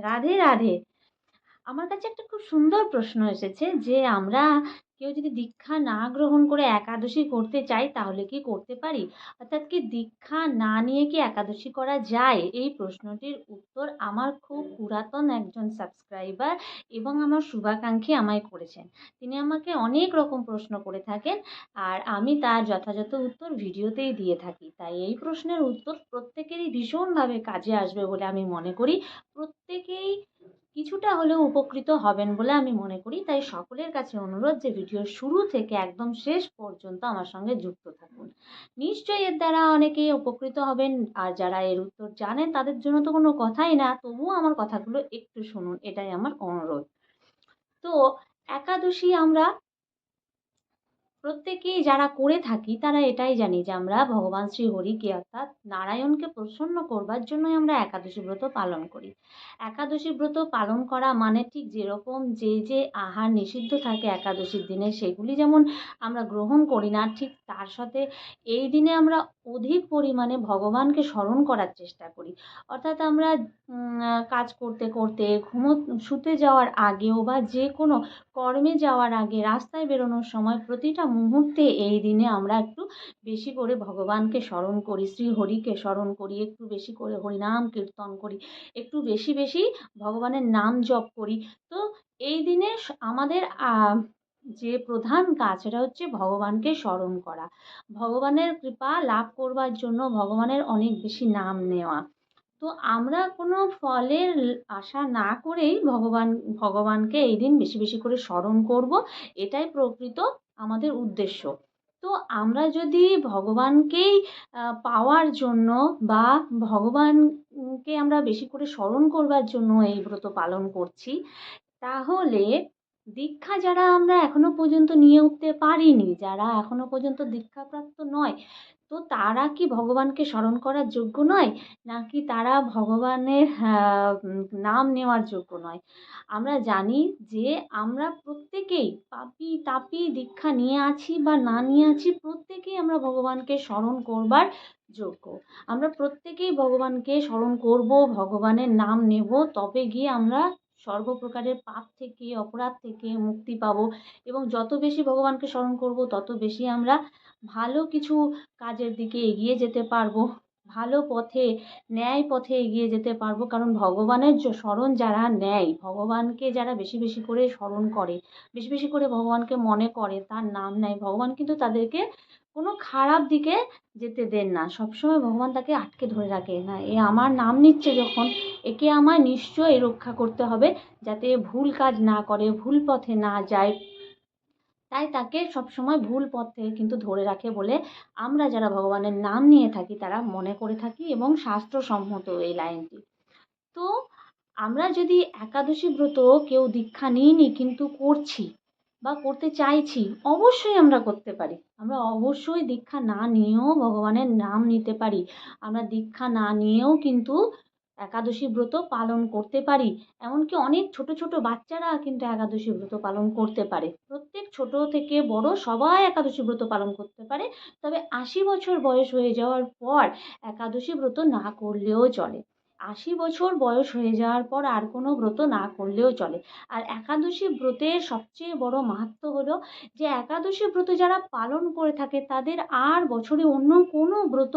রাধে রাধে। আমার কাছে একটা খুব সুন্দর প্রশ্ন এসেছে যে আমরা কেউ যদি দীক্ষা না গ্রহণ করে একাদশী করতে চাই তাহলে কি করতে পারি? অর্থাৎ কি দীক্ষা না নিয়ে কি একাদশী করা যায়? এই প্রশ্নটির উত্তর আমার খুব পুরাতন একজন সাবস্ক্রাইবার এবং আমার শুভাকাঙ্ক্ষী আমায় করেছেন। তিনি আমাকে অনেক রকম প্রশ্ন করে থাকেন আর আমি তার যথাযথ উত্তর ভিডিওতেই দিয়ে থাকি। তাই এই প্রশ্নের উত্তর প্রত্যেকেরই ভীষণভাবে কাজে আসবে বলে আমি মনে করি। প্রত্যেকেই কিছুটা হলেও উপকৃত হবেন বলে আমি মনে করি। তাই সকলের কাছে অনুরোধ যে ভিডিওর শুরু থেকে একদম শেষ পর্যন্ত আমার সঙ্গে যুক্ত থাকুন। নিশ্চয়ই এর দ্বারা অনেকেই উপকৃত হবেন। আর যারা এর উত্তর জানেন, তাদের জন্য তো কোনো কথাই না। তবুও আমার কথাগুলো একটু শুনুন, এটাই আমার অনুরোধ। তো একাদশী আমরা প্রত্যেকেই যারা করে থাকি, তারা এটাই জানি যে আমরা ভগবান শ্রী হরিকে অর্থাৎ নারায়ণকে প্রসন্ন করবার জন্যই আমরা একাদশী ব্রত পালন করি। একাদশী ব্রত পালন করা মানে ঠিক যেরকম যে যে আহার নিষিদ্ধ থাকে একাদশীর দিনে, সেগুলি যেমন আমরা গ্রহণ করি না, ঠিক তার সাথে এই দিনে আমরা অধিক পরিমাণে ভগবানকে স্মরণ করার চেষ্টা করি। অর্থাৎ আমরা কাজ করতে করতে ঘুমো, শুতে যাওয়ার আগেও বা যে কোনো কর্মে যাওয়ার আগে রাস্তায় বেরোনোর সময় প্রতিটা মুহূর্তে এই দিনে আমরা একটু বেশি করে ভগবানকে স্মরণ করি শ্রী হরিকে স্মরণ করি, একটু বেশি করে হরিনাম কীর্তন করি, একটু বেশি বেশি ভগবানের নাম জপ করি। তো এই দিনে আমাদের যে প্রধান কাজ সেটা হচ্ছে ভগবানকে স্মরণ করা। ভগবানের কৃপা লাভ করবার জন্য ভগবানের অনেক বেশি নাম নেওয়া। তো আমরা কোনো ফলের আশা না করেই ভগবান, ভগবানকে এই দিন বেশি বেশি করে স্মরণ করব। এটাই প্রকৃত আমাদের উদ্দেশ্য। তো আমরা যদি ভগবানকেই পাওয়ার জন্য বা ভগবানকে আমরা বেশি করে স্মরণ করবার জন্য এই ব্রত পালন করছি, তাহলে দীক্ষা যারা আমরা এখনও পর্যন্ত নিয়ে উঠতে পারিনি, যারা এখনও পর্যন্ত দীক্ষাপ্রাপ্ত নয় তো তারা কি ভগবানকে স্মরণ করার যোগ্য নয়? নাকি তারা ভগবানের নাম নেওয়ার যোগ্য নয়? আমরা জানি যে আমরা প্রত্যেকেই পাপি তাপি দীক্ষা নিয়ে আছি বা না নিয়ে আছি, প্রত্যেকেই আমরা ভগবানকে স্মরণ করবার যোগ্য। আমরা প্রত্যেকেই ভগবানকে স্মরণ করব, ভগবানের নাম নেব, তবে গিয়ে আমরা সর্বপ্রকারের পাপ থেকে, অপরাধ থেকে মুক্তি পাব এবং যত বেশি ভগবানকে স্মরণ করব, তত বেশি আমরা ভালো কিছু কাজের দিকে এগিয়ে যেতে পারব। ভালো পথে, ন্যায় পথে এগিয়ে যেতে পারব। কারণ ভগবানের স্মরণ যারা নেয়, ভগবানকে যারা বেশি বেশি করে স্মরণ করে, বেশি বেশি করে ভগবানকে মনে করে, তার নাম নেয়। ভগবান কিন্তু তাদেরকে কোনো খারাপ দিকে যেতে দেন না। সবসময় ভগবান তাকে আটকে ধরে রাখে। না, এ আমার নাম নিচ্ছে যখন, একে আমায় নিশ্চয়ই রক্ষা করতে হবে যাতে ভুল কাজ না করে, ভুল পথে না যায়। তাই তাকে সবসময় ভুল পথ থেকে কিন্তু ধরে রাখে বলে আমরা যারা ভগবানের নাম নিয়ে থাকি, তারা মনে করে থাকি এবং শাস্ত্রসম্মত এই লাইনটি। তো আমরা যদি একাদশী ব্রত কেউ দীক্ষা নিইনি কিন্তু করছি বা করতে চাইছি, অবশ্যই আমরা করতে পারি। আমরা অবশ্যই দীক্ষা না নিয়েও ভগবানের নাম নিতে পারি। আমরা দীক্ষা না নিয়েও কিন্তু একাদশী ব্রত পালন করতে পারি। এমনকি অনেক ছোট ছোট বাচ্চারা কিন্তু একাদশী ব্রত পালন করতে পারে। প্রত্যেক ছোট থেকে বড় সবাই একাদশী ব্রত পালন করতে পারে। তবে আশি বছর বয়স হয়ে যাওয়ার পর একাদশী ব্রত না করলেও চলে। আশি বছর বয়স হয়ে যাওয়ার পর আর কোনো ব্রত না করলেও চলে। আর একাদশী ব্রতের সবচেয়ে বড় মাহাত্ম্য হলো যে, একাদশী ব্রত যারা পালন করে থাকে তাদের আর বছরে অন্য কোনো ব্রত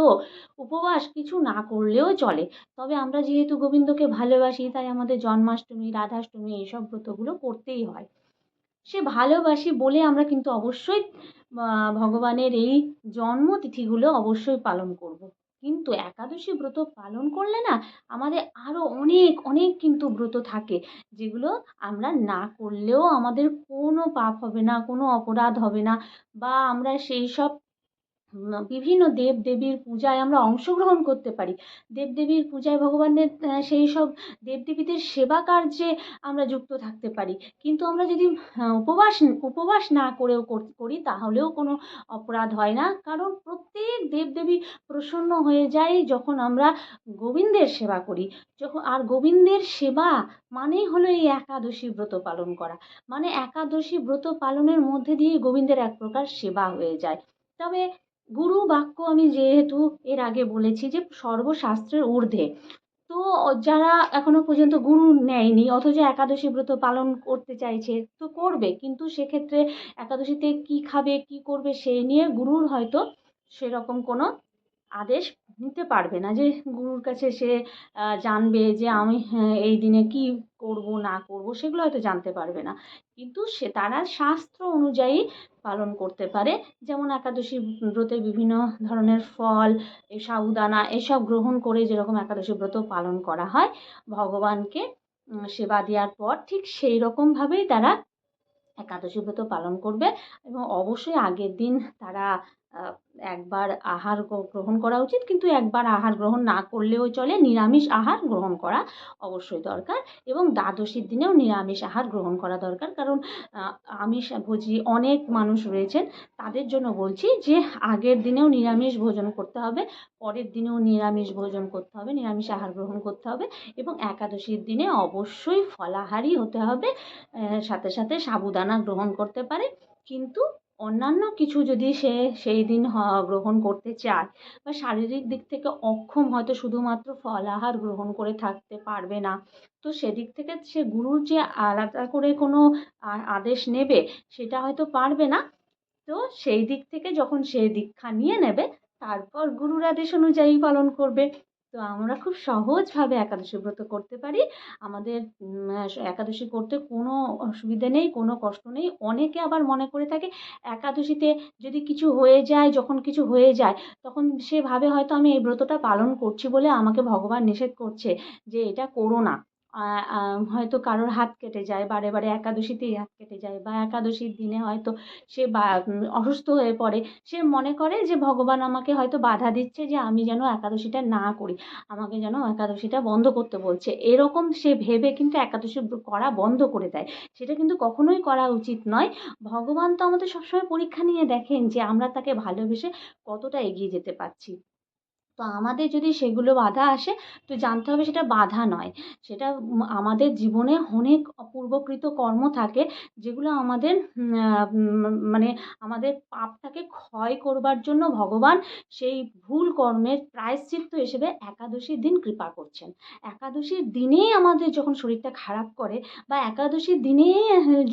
উপবাস কিছু না করলেও চলে। তবে আমরা যেহেতু গোবিন্দকে ভালোবাসি, তাই আমাদের জন্মাষ্টমী, রাধাষ্টমী এইসব ব্রতগুলো করতেই হয়। সে ভালোবাসি বলে আমরা কিন্তু অবশ্যই ভগবানের এই জন্মতিথিগুলো অবশ্যই পালন করব। কিন্তু একাদশী ব্রত পালন করলে না আমাদের আরও অনেক অনেক কিন্তু ব্রত থাকে। যেগুলো আমরা না করলেও আমাদের কোনো পাপ হবে না, কোনো অপরাধ হবে না। বা আমরা সেই সব বিভিন্ন দেব দেবীর পূজায় আমরা অংশগ্রহণ করতে পারি। দেব দেবীর পূজায় ভগবানের সেই সব দেব দেবীদের সেবা কার্যে আমরা যুক্ত থাকতে পারি। কিন্তু আমরা যদি উপবাস উপবাস না করেও করি তাহলেও কোনো অপরাধ হয় না। কারণ প্রত্যেক দেব দেবী প্রসন্ন হয়ে যায় যখন আমরা গোবিন্দের সেবা করি। যখন, আর গোবিন্দের সেবা মানেই হলো এই একাদশী ব্রত পালন করা। মানে একাদশী ব্রত পালনের মধ্যে দিয়ে গোবিন্দের এক প্রকার সেবা হয়ে যায়। তবে গুরু বাক্য আমি যেহেতু এর আগে বলেছি যে সর্বশাস্ত্রের ঊর্ধ্বে। তো যারা এখনও পর্যন্ত গুরু নেয়নি, অথচ একাদশী ব্রত পালন করতে চাইছে, তো করবে। কিন্তু সেক্ষেত্রে একাদশীতে কী খাবে, কী করবে সেই নিয়ে গুরুর হয়তো সেরকম কোনো আদেশ নিতে পারবে না যে গুরুর কাছে সে জানবে যে আমি হ্যাঁ এই দিনে কী করব, না করব, সেগুলো হয়তো জানতে পারবে না। কিন্তু সে, তারা শাস্ত্র অনুযায়ী পালন করতে পারে। যেমন একাদশী ব্রতে বিভিন্ন ধরনের ফল, এই সাবুদানা, এসব গ্রহণ করে যেরকম একাদশী ব্রত পালন করা হয়, ভগবানকে সেবা দেওয়ার পর ঠিক সেই রকমভাবেই তারা একাদশী ব্রত পালন করবে। এবং অবশ্যই আগের দিন তারা একবার আহার গ্রহণ করা উচিত। কিন্তু একবার আহার গ্রহণ না করলেও চলে। নিরামিষ আহার গ্রহণ করা অবশ্যই দরকার এবং দ্বাদশীর দিনেও নিরামিষ আহার গ্রহণ করা দরকার। কারণ আমিষভোজী অনেক মানুষ রয়েছেন, তাদের জন্য বলছি যে, আগের দিনেও নিরামিষ ভোজন করতে হবে, পরের দিনেও নিরামিষ ভোজন করতে হবে, নিরামিষ আহার গ্রহণ করতে হবে এবং একাদশীর দিনে অবশ্যই ফলাহারই হতে হবে। সাথে সাথে সাবুদানা গ্রহণ করতে পারে। কিন্তু অন্যান্য কিছু যদি সে সেই দিন গ্রহণ করতে চায়, বা শারীরিক দিক থেকে অক্ষম হয়তো শুধুমাত্র ফলাহার গ্রহণ করে থাকতে পারবে না। তো সেদিক থেকে সে গুরুর যে আলাদা করে কোনো আদেশ নেবে, সেটা হয়তো পারবে না। তো সেই দিক থেকে যখন সে দীক্ষা নিয়ে নেবে, তারপর গুরুর আদেশ অনুযায়ী পালন করবে। তো আমরা খুব সহজভাবে একাদশী ব্রত করতে পারি। আমাদের একাদশী করতে কোনো অসুবিধে নেই, কোনো কষ্ট নেই। অনেকে আবার মনে করে থাকে, একাদশীতে যদি কিছু হয়ে যায়, যখন কিছু হয়ে যায়, তখন সে ভাবে হয়তো আমি এই ব্রতটা পালন করছি বলে আমাকে ভগবান নিষেধ করছে যে এটা করো না। হয়তো কারোর হাত কেটে যায়, বারে বারে একাদশীতেই হাত কেটে যায় বা একাদশীর দিনে হয়তো সে বা অসুস্থ হয়ে পড়ে, সে মনে করে যে ভগবান আমাকে হয়তো বাধা দিচ্ছে যে আমি যেন একাদশীটা না করি, আমাকে যেন একাদশীটা বন্ধ করতে বলছে। এরকম সে ভেবে কিন্তু একাদশী করা বন্ধ করে দেয়। সেটা কিন্তু কখনোই করা উচিত নয়। ভগবান তো আমাদের সবসময় পরীক্ষা নিয়ে দেখেন যে আমরা তাকে ভালোবেসে কতটা এগিয়ে যেতে পারছি। তো আমাদের যদি সেগুলো বাধা আসে, তো জানতে হবে সেটা বাধা নয়। সেটা আমাদের জীবনে অনেক অপূর্বকৃত কর্ম থাকে, যেগুলো আমাদের মানে আমাদের পাপটাকে ক্ষয় করবার জন্য ভগবান সেই ভুল কর্মের প্রায়শ্চিত্ত হিসেবে একাদশীর দিন কৃপা করছেন। একাদশীর দিনেই আমাদের যখন শরীরটা খারাপ করে বা একাদশীর দিনেই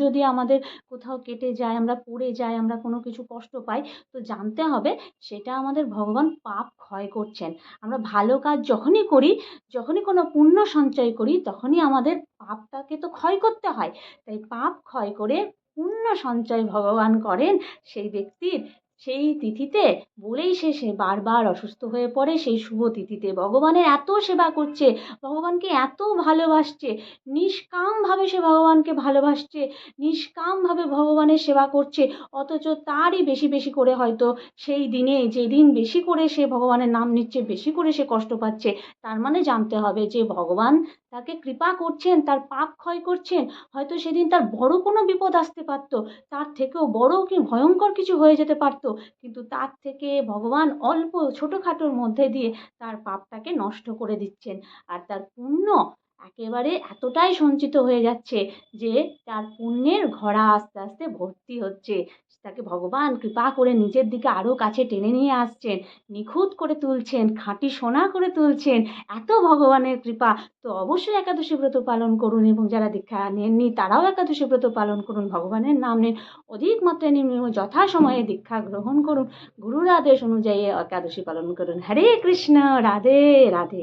যদি আমাদের কোথাও কেটে যায়, আমরা পড়ে যাই, আমরা কোনো কিছু কষ্ট পাই, তো জানতে হবে সেটা আমাদের ভগবান পাপ ক্ষয় করছেন। আমরা ভালো কাজ যখনই করি, যখনই কোনো পুণ্য সঞ্চয় করি, তখনই আমাদের পাপটাকে তো ক্ষয় করতে হয়। তাই পাপ ক্ষয় করে পুণ্য সঞ্চয় ভগবান করেন সেই ব্যক্তির সেই তিথিতে বলেই সে সে বারবার অসুস্থ হয়ে পড়ে সেই শুভ তিথিতে। ভগবানের এত সেবা করছে, ভগবানকে এত ভালোবাসছে, নিষ্কামভাবে সে ভগবানকে ভালোবাসছে, নিষ্কামভাবে ভগবানের সেবা করছে, অথচ তারই বেশি বেশি করে হয়তো সেই দিনে যেদিন বেশি করে সে ভগবানের নাম নিচ্ছে, বেশি করে সে কষ্ট পাচ্ছে, তার মানে জানতে হবে যে ভগবান তাকে কৃপা করছেন, তার পাপ ক্ষয় করছেন, হয়তো সেদিন তার বড় কোনো বিপদ আসতে পারতো, তার থেকেও বড় কি ভয়ঙ্কর কিছু হয়ে যেতে পারতো। কিন্তু তার থেকে ভগবান অল্প ছোটোখাটোর মধ্যে দিয়ে তার পাপটাকে নষ্ট করে দিচ্ছেন। আর তার পুণ্য একেবারে এতটাই সঞ্চিত হয়ে যাচ্ছে যে তার পুণ্যের ঘড়া আস্তে আস্তে ভর্তি হচ্ছে। তাকে ভগবান কৃপা করে নিজের দিকে আরও কাছে টেনে নিয়ে আসছেন, নিখুঁত করে তুলছেন, খাঁটি সোনা করে তুলছেন, এত ভগবানের কৃপা। তো অবশ্যই একাদশী ব্রত পালন করুন এবং যারা দীক্ষা নেননি তারাও একাদশী ব্রত পালন করুন, ভগবানের নাম নেন। অধিক মাত্রায় নিম্ন যথাসময়ে দীক্ষা গ্রহণ করুন। গুরুর আদেশ অনুযায়ী একাদশী পালন করুন। হরে কৃষ্ণ, রাধে রাধে।